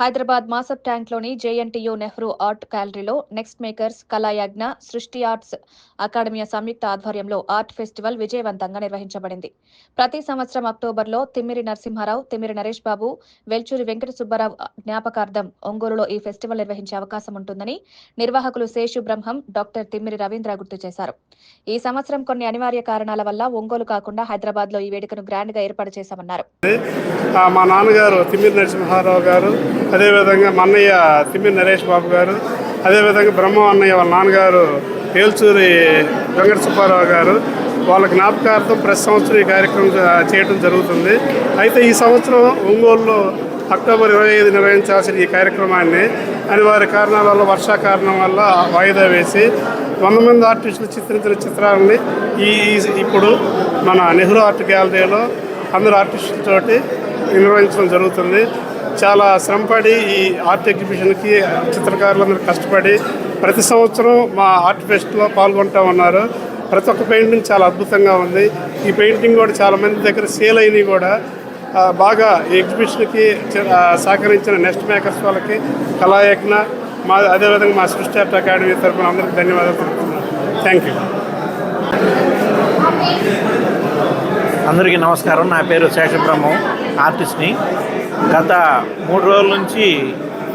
హైదరాబాద్ మాసప్ ట్యాంక్లోని JNTU Nehru art గ్యాలరీలో next makers Kalayagna Srishti arts academy సంయుక్త ఆధ్వర్యంలో ఆర్ట్ ఫెస్టివల్ విజయవంతంగా నిర్వహించబడింది. ప్రతి సంవత్సరం అక్టోబర్లో తిమ్మిరి నరసింహారావు తిమ్మిరి నరేష్ బాబు వెల్చూరి వెంకట సుబ్బారావు జ్ఞాపకార్థం ఒంగోలులో ఈ ఫెస్టివల్ నిర్వహించే అవకాశం ఉంటుందని నిర్వాహకులు శేషు బ్రహ్మం డాక్టర్ తిమ్మిరి రవీంద్ర గుర్తు చేశారు. ఈ సంవత్సరం కొన్ని అనివార్య కారణాల వల్ల ఒంగోలు కాకుండా హైదరాబాద్లో ఈ వేడుకను గ్రాండ్గా ఏర్పాటు చేశామన్నారు. మా నాన్నగారు తిమ్మిరి నరసింహారావు గారు అదేవిధంగా మన్నయ్య తిమ్మి నరేష్ బాబు గారు అదేవిధంగా బ్రహ్మ అన్నయ్య వాళ్ళ నాన్నగారు ఏల్చూరి వెంకట సుబ్బారావు గారు వాళ్ళ జ్ఞాపకార్థం ప్రతి సంవత్సరం ఈ కార్యక్రమం చేయడం జరుగుతుంది. అయితే ఈ సంవత్సరం ఒంగోలులో అక్టోబర్ ఇరవై ఐదు నిర్వహించాల్సిన ఈ కార్యక్రమాన్ని అనివార్య కారణాల వల్ల వర్షా కారణం వల్ల వాయిదా వేసి వంద మంది ఆర్టిస్టులు చిత్రించిన చిత్రాలని ఈ- ఇప్పుడు మన నెహ్రూ ఆర్ట్ గ్యాలరీలో అందరు ఆర్టిస్టులతోటి నిర్వహించడం జరుగుతుంది. చాలా శ్రమపడి ఈ ఆర్ట్ ఎగ్జిబిషన్కి చిత్రకారులందరూ కష్టపడి ప్రతి సంవత్సరం మా ఆర్ట్ ఫెస్ట్లో పాల్గొంటూ ఉన్నారు. ప్రతి ఒక్క పెయింటింగ్ చాలా అద్భుతంగా ఉంది. ఈ పెయింటింగ్ కూడా చాలా మంది దగ్గర సేల్ అయినవి కూడా. బాగా ఈ ఎగ్జిబిషన్కి సహకరించిన నెక్స్ట్ మేకర్స్ వాళ్ళకి కళాయజ్ఞ మా అదేవిధంగా మా సృష్టి ఆర్ట్ అకాడమీ తరఫున అందరికీ ధన్యవాదాలు తెలుపుతున్నాను. Thank you. అందరికీ నమస్కారం. నా పేరు శేషబ్రహ్మం ఆర్టిస్ట్ని. గత మూడు రోజుల నుంచి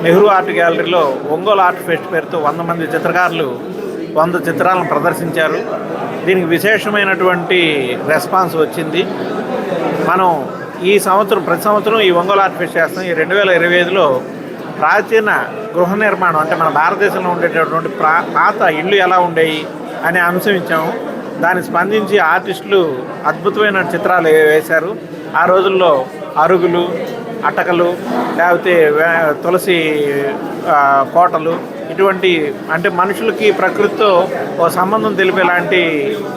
నెహ్రూ ఆర్ట్ గ్యాలరీలో ఒంగోలు ఆర్ట్ ఫెస్ట్ పేరుతో వంద మంది చిత్రకారులు వంద చిత్రాలను ప్రదర్శించారు. దీనికి విశేషమైనటువంటి రెస్పాన్స్ వచ్చింది. మనం ఈ సంవత్సరం ప్రతి సంవత్సరం ఈ ఒంగోలు ఆర్ట్ ఫెస్ట్ చేస్తాం. ఈ రెండు వేల ఇరవై ఐదులో ప్రాచీన గృహ నిర్మాణం అంటే మన భారతదేశంలో ఉండేటటువంటి ప్రా పాత ఇళ్ళు ఎలా ఉండేవి అనే అంశం ఇచ్చాము దాన్ని స్పందించి ఆర్టిస్టులు అద్భుతమైన చిత్రాలు వేశారు. ఆ రోజుల్లో అరుగులు అటకలు లేకపోతే తులసి కోటలు ఇటువంటి అంటే మనుషులకి ప్రకృతితో ఓ సంబంధం తెలిపేలాంటి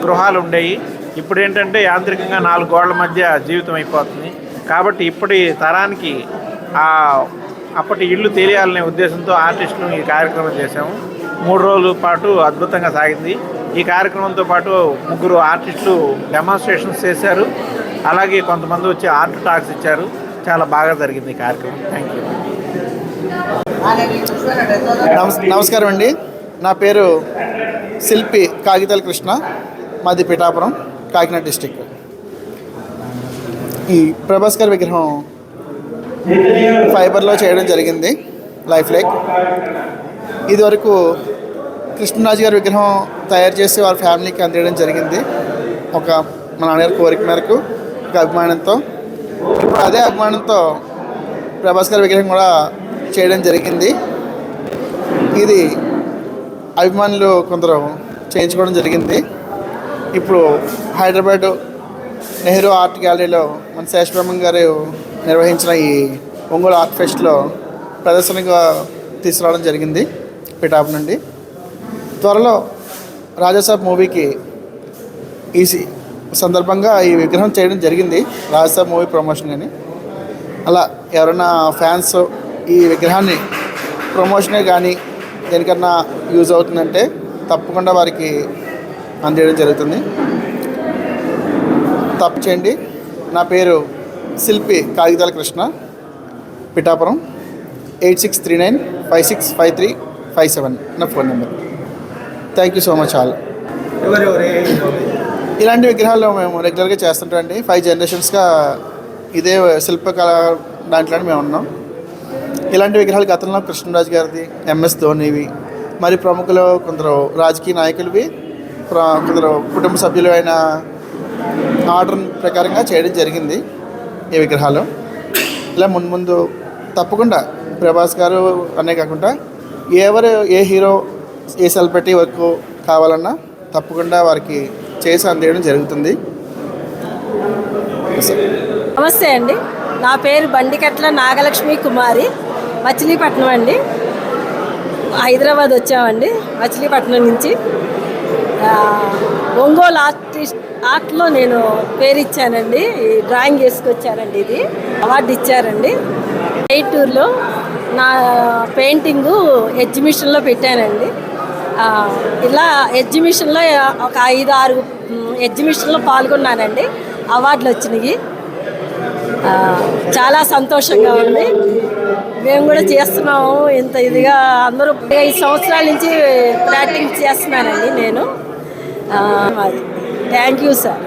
గృహాలు ఉండేవి ఇప్పుడు ఏంటంటే యాంత్రికంగా నాలుగు గోడల మధ్య జీవితం అయిపోతుంది. కాబట్టి ఇప్పటి తరానికి ఆ అప్పటి ఇల్లు తెలియాలనే ఉద్దేశంతో ఆర్టిస్టులు ఈ కార్యక్రమం చేశాము. మూడు రోజుల పాటు అద్భుతంగా సాగింది. ఈ కార్యక్రమంతో పాటు ముగ్గురు ఆర్టిస్టులు డెమాన్స్ట్రేషన్స్ చేశారు. అలాగే కొంతమంది వచ్చి ఆర్ట్ టాక్స్ ఇచ్చారు. చాలా బాగా జరిగింది ఈ కార్యక్రమం. థ్యాంక్ యూ నమస్ నమస్కారం అండి. నా పేరు శిల్పి కాగితాల కృష్ణ. మాది పిఠాపురం కాకినాడ డిస్టిక్. ఈ ప్రభాస్ గారి విగ్రహం ఫైబర్లో చేయడం జరిగింది లైఫ్ లేక్. ఇదివరకు కృష్ణరాజు గారి విగ్రహం తయారు చేసి వాళ్ళ ఫ్యామిలీకి అందేయడం జరిగింది. ఒక మా నాన్నగారి కోరిక మేరకు ఒక అభిమానంతో. ఇప్పుడు అదే అభిమానంతో ప్రభాస్ గారి విగ్రహం కూడా చేయడం జరిగింది. ఇది అభిమానులు కొందరు చేయించుకోవడం జరిగింది. ఇప్పుడు హైదరాబాద్ నెహ్రూ ఆర్ట్ గ్యాలరీలో మన శేషబ్రహ్మం గారు నిర్వహించిన ఈ ఒంగోలు ఆర్ట్ ఫెస్ట్లో ప్రదర్శనగా తీసుకురావడం జరిగింది. పిఠాపు నుండి. త్వరలో రాజాసాబ్ మూవీకి ఈ సందర్భంగా ఈ విగ్రహం చేయడం జరిగింది. రాజాసాబ్ మూవీ ప్రమోషన్ అని అలా ఎవరైనా ఫ్యాన్స్ ఈ విగ్రహాన్ని ప్రమోషనే కానీ దేనికన్నా యూజ్ అవుతుందంటే తప్పకుండా వారికి అందేయడం జరుగుతుంది. తప్పు చేయండి. నా పేరు శిల్పి Kagitala Krishna. Pithapuram. Eight six three nine five six five three five seven నా phone number. Thank you so much all ఇలాంటి విగ్రహాలు మేము రెగ్యులర్గా చేస్తుంటామండి ఫైవ్ జనరేషన్స్గా ఇదే శిల్పకళ దాంట్లో మేము ఉన్నాం. ఇలాంటి విగ్రహాలు గతంలో కృష్ణరాజు గారిది ఎంఎస్ ధోనివి మరి ప్రముఖులు కొందరు రాజకీయ నాయకులవి కొందరు కుటుంబ సభ్యులు అయిన ఆర్డర్ ప్రకారంగా చేయడం జరిగింది ఈ విగ్రహాలు. ఇలా ముందు ముందు తప్పకుండా ప్రభాస్ గారు అనే కాకుండా ఎవరు ఏ హీరో ఏ సెలబ్రిటీ వర్క్ కావాలన్నా తప్పకుండా వారికి చేసి అందేయడం జరుగుతుంది. నమస్తే అండి. నా పేరు బండికట్ల నాగలక్ష్మి కుమారి మచిలీపట్నం అండి. హైదరాబాద్ వచ్చామండి మచిలీపట్నం నుంచి. ఒంగోలు ఆర్టిస్ట్ ఆర్ట్లో నేను పేరు ఇచ్చానండి. డ్రాయింగ్ చేసుకొచ్చానండి ఇది. అవార్డు ఇచ్చారండి. టూర్లో నా పెయింటింగు ఎగ్జిబిషన్లో పెట్టానండి. ఇలా ఎగ్జిబిషన్లో ఒక ఐదు ఆరు ఎగ్జిబిషన్లో పాల్గొన్నానండి. అవార్డులు వచ్చినాయి. చాలా సంతోషంగా ఉంది. మేము కూడా చేస్తున్నాము. ఇంత ఇదిగా అందరూ ఐదు సంవత్సరాల నుంచి ప్రాక్టీస్ చేస్తున్నానండి నేను. Thank you sir